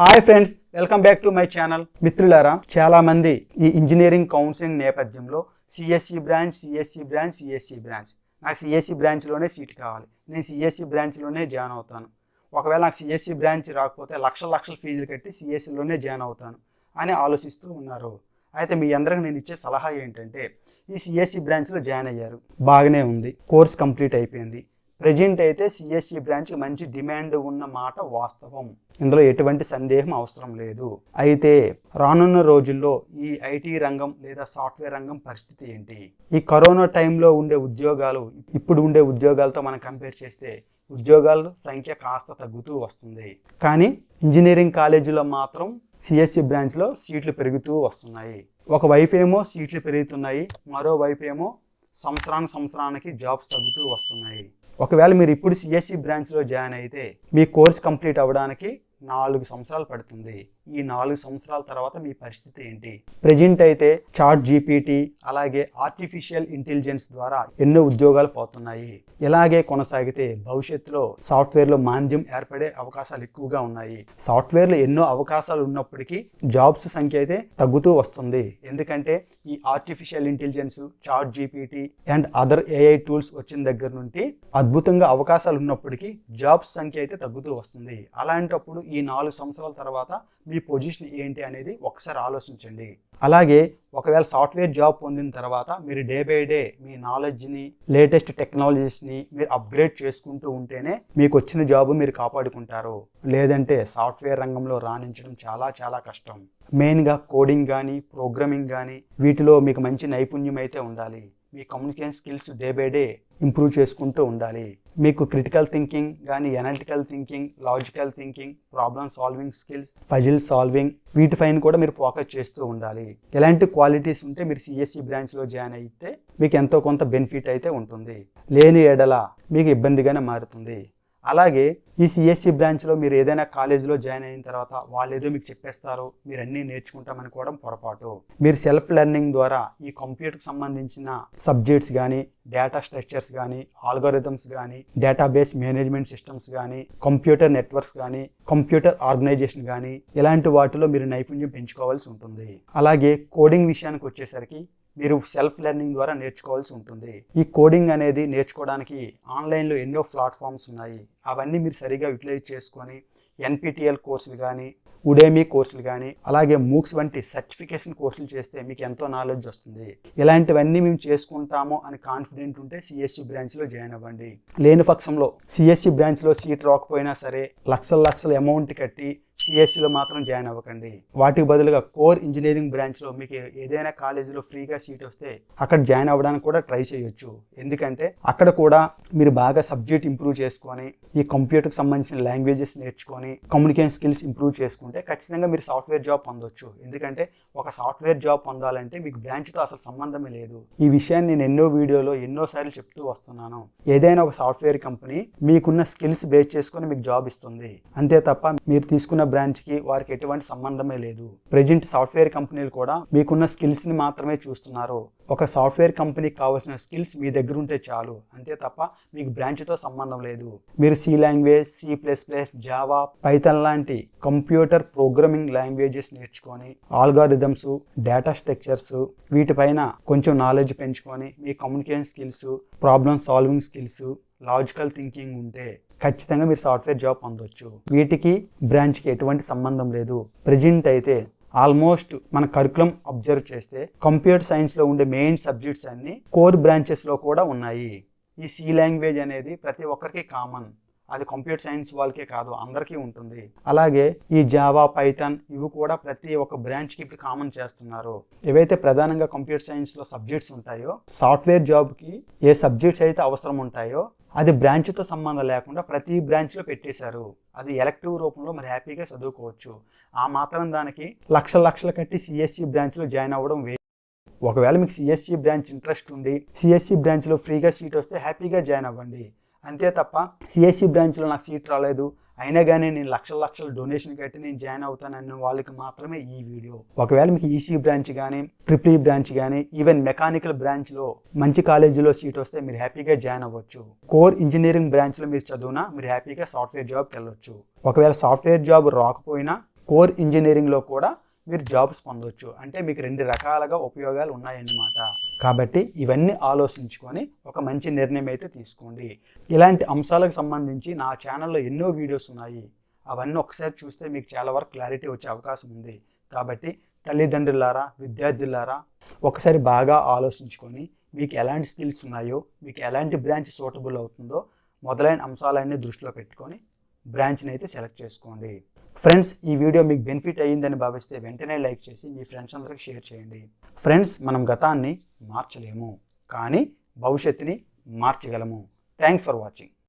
Hi friends welcome back to my channel. మిత్రులారా చాలా మంది ఈ ఇంజనీరింగ్ కౌన్సిలింగ్ నేపథ్యంలో CSE branch CSE branch CSE branch. నాకు సిఎస్సి బ్రాంచ్లోనే సీట్ కావాలి. నేను సిఎస్సి బ్రాంచ్లోనే జాయిన్ అవుతాను. ఒకవేళ నాకు సిఎస్సి బ్రాంచ్ రాకపోతే లక్షల లక్షల ఫీజులు కట్టి సిఎస్సిలోనే జాయిన్ అవుతాను అని ఆలోచిస్తూ ఉన్నారు. అయితే మీ అందరికి నేను ఇచ్చే సలహా ఏంటంటే ఈ సిఎస్సి బ్రాంచ్లో జాయిన్ అయ్యారు. బాగానే ఉంది. కోర్స్ కంప్లీట్ అయిపోయింది. ప్రజెంట్ అయితే సిఎస్సి బ్రాంచ్కి మంచి డిమాండ్ ఉన్న మాట వాస్తవం. ఇందులో ఎటువంటి సందేహం అవసరం లేదు. అయితే రానున్న రోజుల్లో ఈ ఐటీ రంగం లేదా సాఫ్ట్వేర్ రంగం పరిస్థితి ఏంటి? ఈ కరోనా టైంలో ఉండే ఉద్యోగాలు ఇప్పుడు ఉండే ఉద్యోగాలతో మనం కంపేర్ చేస్తే ఉద్యోగాల సంఖ్య కాస్త తగ్గుతూ వస్తుంది. కానీ ఇంజనీరింగ్ కాలేజీలో మాత్రం సిఎస్సి బ్రాంచ్లో సీట్లు పెరుగుతూ వస్తున్నాయి. ఒక వైపు ఏమో సీట్లు పెరుగుతున్నాయి మరోవైపు ఏమో సంవత్సరానికి సంవత్సరానికి జాబ్స్ తగ్గుతూ వస్తున్నాయి. ఒకవేళ మీరు ఇప్పుడు సిఎస్సి బ్రాంచ్లో జాయిన్ అయితే మీ కోర్స్ కంప్లీట్ అవ్వడానికి నాలుగు సంవత్సరాలు పడుతుంది. ఈ నాలుగు సంవత్సరాల తర్వాత మీ పరిస్థితి ఏంటి? ప్రజెంట్ అయితే చాట్ జీపీటీ అలాగే ఆర్టిఫిషియల్ ఇంటెలిజెన్స్ ద్వారా ఎన్నో ఉద్యోగాలు పోతున్నాయి. ఇలాగే కొనసాగితే భవిష్యత్తులో సాఫ్ట్వేర్లో మాంద్యం ఏర్పడే అవకాశాలు ఎక్కువగా ఉన్నాయి. సాఫ్ట్వేర్లో ఎన్నో అవకాశాలు ఉన్నప్పటికీ జాబ్స్ సంఖ్య అయితే తగ్గుతూ వస్తుంది. ఎందుకంటే ఈ artificial intelligence chat GPT and other AI tools వచ్చిన దగ్గర నుండి అద్భుతంగా అవకాశాలు ఉన్నప్పటికీ జాబ్స్ సంఖ్య అయితే తగ్గుతూ వస్తుంది. అలాంటప్పుడు ఈ నాలుగు సంవత్సరాల తర్వాత మీ పొజిషన్ ఏంటి అనేది ఒకసారి ఆలోచించండి. అలాగే ఒకవేళ సాఫ్ట్వేర్ జాబ్ పొందిన తర్వాత మీరు డే బై డే మీ నాలెడ్జ్ని లేటెస్ట్ టెక్నాలజీస్ని మీరు అప్గ్రేడ్ చేసుకుంటూ ఉంటేనే మీకు వచ్చిన జాబ్ మీరు కాపాడుకుంటారు. లేదంటే సాఫ్ట్వేర్ రంగంలో రాణించడం చాలా చాలా కష్టం. మెయిన్గా కోడింగ్ కానీ ప్రోగ్రామింగ్ కానీ వీటిలో మీకు మంచి నైపుణ్యం అయితే ఉండాలి. మీ communication skills day by day improve చేసుకుంటూ ఉండాలి. మీకు క్రిటికల్ థింకింగ్ కానీ analytical thinking logical thinking problem solving skills puzzle solving వీటిపైన కూడా మీరు ఫోకస్ చేస్తూ ఉండాలి. ఎలాంటి క్వాలిటీస్ ఉంటే మీరు సిఎస్సి బ్రాంచ్లో జాయిన్ అయితే మీకు ఎంతో కొంత బెనిఫిట్ అయితే ఉంటుంది. లేని ఎడల మీకు ఇబ్బందిగానే మారుతుంది. అలాగే ఈ సిఎస్సి బ్రాంచ్లో మీరు ఏదైనా కాలేజీలో జాయిన్ అయిన తర్వాత వాళ్ళు ఏదో మీకు చెప్పేస్తారు మీరు అన్నీ నేర్చుకుంటామనుకోవడం పొరపాటు. మీరు సెల్ఫ్ లెర్నింగ్ ద్వారా ఈ కంప్యూటర్కి సంబంధించిన సబ్జెక్ట్స్ కానీ డేటా స్ట్రక్చర్స్ కానీ ఆల్గోరిథమ్స్ కానీ డేటాబేస్ మేనేజ్మెంట్ సిస్టమ్స్ కానీ కంప్యూటర్ నెట్వర్క్స్ కానీ కంప్యూటర్ ఆర్గనైజేషన్ కానీ ఇలాంటి వాటిలో మీరు నైపుణ్యం పెంచుకోవాల్సి ఉంటుంది. అలాగే కోడింగ్ విషయానికి వచ్చేసరికి మీరు సెల్ఫ్ లెర్నింగ్ ద్వారా నేర్చుకోవాల్సి ఉంటుంది. ఈ కోడింగ్ అనేది నేర్చుకోవడానికి ఆన్లైన్లో ఎన్నో ప్లాట్ఫామ్స్ ఉన్నాయి. అవన్నీ మీరు సరిగా యూటిలైజ్ చేసుకొని ఎన్పిటిఎల్ కోర్సులు కానీ ఉడేమీ కోర్సులు కానీ అలాగే మూక్స్ వంటి సర్టిఫికేషన్ కోర్సులు చేస్తే మీకు ఎంతో నాలెడ్జ్ వస్తుంది. ఇలాంటివన్నీ మేము చేసుకుంటాము అని కాన్ఫిడెంట్ ఉంటే సిఎస్సి బ్రాంచ్లో జాయిన్ అవ్వండి. లేని పక్షంలో సిఎస్సి బ్రాంచ్లో సీట్ రాకపోయినా సరే లక్షల లక్షల అమౌంట్ కట్టి సిఎస్సిలో మాత్రం జాయిన్ అవ్వకండి. వాటికి బదులుగా కోర్ ఇంజనీరింగ్ బ్రాంచ్లో మీకు ఏదైనా కాలేజీలో ఫ్రీగా సీట్ వస్తే అక్కడ జాయిన్ అవ్వడానికి కూడా ట్రై చేయొచ్చు. ఎందుకంటే అక్కడ కూడా మీరు బాగా సబ్జెక్ట్ ఇంప్రూవ్ చేసుకొని ఈ కంప్యూటర్కి సంబంధించిన లాంగ్వేజెస్ నేర్చుకొని కమ్యూనికేషన్ స్కిల్స్ ఇంప్రూవ్ చేసుకుంటే ఖచ్చితంగా మీరు సాఫ్ట్వేర్ జాబ్ పొందొచ్చు. ఎందుకంటే ఒక సాఫ్ట్వేర్ జాబ్ పొందాలంటే మీకు బ్రాంచ్తో అసలు సంబంధమే లేదు. ఈ విషయాన్ని నేను ఎన్నో వీడియోలో ఎన్నోసార్లు చెప్తూ వస్తున్నాను. ఏదైనా ఒక సాఫ్ట్వేర్ కంపెనీ మీకున్న స్కిల్స్ బేస్ చేసుకొని మీకు జాబ్ ఇస్తుంది. అంతే తప్ప మీరు తీసుకున్న బ్రాంచ్కి వారికి ఎటువంటి సంబంధమే లేదు. ప్రజెంట్ సాఫ్ట్వేర్ కంపెనీలు కూడా మీకున్న స్కిల్స్ని మాత్రమే చూస్తున్నారు. ఒక సాఫ్ట్వేర్ కంపెనీకి కావాల్సిన స్కిల్స్ మీ దగ్గర ఉంటే చాలు. అంతే తప్ప మీకు బ్రాంచ్తో సంబంధం లేదు. మీరు C language C plus plus Java Python లాంటి కంప్యూటర్ ప్రోగ్రామింగ్ లాంగ్వేజెస్ నేర్చుకొని ఆల్గారిథమ్స్ డేటా స్ట్రక్చర్స్ వీటిపైన కొంచెం నాలెడ్జ్ పెంచుకొని మీ communication skills problem solving skills logical thinking ఉంటే ఖచ్చితంగా మీరు సాఫ్ట్వేర్ జాబ్ పొందొచ్చు. వీటికి బ్రాంచ్కి ఎటువంటి సంబంధం లేదు. ప్రజెంట్ అయితే ఆల్మోస్ట్ మన కరికులం అబ్జర్వ్ చేస్తే కంప్యూటర్ సైన్స్లో ఉండే మెయిన్ సబ్జెక్ట్స్ అన్ని కోర్ బ్రాంచెస్లో కూడా ఉన్నాయి. ఈ సి లాంగ్వేజ్ అనేది ప్రతి ఒక్కరికి కామన్. అది కంప్యూటర్ సైన్స్ వాళ్ళకే కాదు అందరికీ ఉంటుంది. అలాగే ఈ జావా పైథాన్ ఇవి కూడా ప్రతి ఒక్క బ్రాంచ్కి ఇప్పుడు కామన్ చేస్తున్నారు. ఏవైతే ప్రధానంగా కంప్యూటర్ సైన్స్లో సబ్జెక్ట్స్ ఉంటాయో సాఫ్ట్వేర్ జాబ్కి ఏ సబ్జెక్ట్స్ అయితే అవసరం ఉంటాయో అది బ్రాంచ్తో సంబంధం లేకుండా ప్రతి బ్రాంచ్లో పెట్టేశారు. అది ఎలక్టివ్ రూపంలో మరి హ్యాపీగా చదువుకోవచ్చు. ఆ మాత్రం దానికి లక్షల లక్షలు కట్టి సిఎస్సి బ్రాంచ్లో జాయిన్ అవ్వడం వే ఒకవేళ మీకు సిఎస్సి బ్రాంచ్ ఇంట్రెస్ట్ ఉండి సిఎస్సి బ్రాంచ్లో ఫ్రీగా సీట్ వస్తే హ్యాపీగా జాయిన్ అవ్వండి. అంతే తప్ప సిఎస్సి బ్రాంచ్లో నాకు సీట్ రాలేదు. అయినా కానీ నేను లక్షల లక్షల డొనేషన్ కట్టి నేను జాయిన్ అవుతానన్న వాళ్ళకి మాత్రమే ఈ వీడియో. ఒకవేళ మీకు ఈసీ బ్రాంచ్ కానీ ట్రిపుల్ ఈ బ్రాంచ్ కానీ ఈవెన్ మెకానికల్ బ్రాంచ్లో మంచి కాలేజీలో సీట్ వస్తే మీరు హ్యాపీగా జాయిన్ అవ్వచ్చు. కోర్ ఇంజనీరింగ్ బ్రాంచ్లో మీరు చదువునా మీరు హ్యాపీగా సాఫ్ట్వేర్ జాబ్కి వెళ్ళొచ్చు. ఒకవేళ సాఫ్ట్వేర్ జాబ్ రాకపోయినా కోర్ ఇంజనీరింగ్లో కూడా మీరు జాబ్స్ పొందొచ్చు. అంటే మీకు రెండు రకాలుగా ఉపయోగాలు ఉన్నాయన్నమాట. కాబట్టి ఇవన్నీ ఆలోచించుకొని ఒక మంచి నిర్ణయం అయితే తీసుకోండి. ఇలాంటి అంశాలకు సంబంధించి నా ఛానల్లో ఎన్నో వీడియోస్ ఉన్నాయి. అవన్నీ ఒకసారి చూస్తే మీకు చాలా వరకు క్లారిటీ వచ్చే అవకాశం ఉంది. కాబట్టి తల్లిదండ్రులారా విద్యార్థులారా ఒకసారి బాగా ఆలోచించుకొని మీకు ఎలాంటి స్కిల్స్ ఉన్నాయో మీకు ఎలాంటి బ్రాంచ్ సూటబుల్ అవుతుందో మొదలైన అంశాలన్నీ దృష్టిలో పెట్టుకొని బ్రాంచ్ని అయితే సెలెక్ట్ చేసుకోండి. ఫ్రెండ్స్ ఈ వీడియో మీకు బెనిఫిట్ అయ్యిందని భావిస్తే వెంటనే లైక్ చేసి మీ ఫ్రెండ్స్ అందరికి షేర్ చేయండి. ఫ్రెండ్స్ మనం గతాన్ని మార్చలేము కానీ భవిష్యత్తుని మార్చగలము. Thanks for watching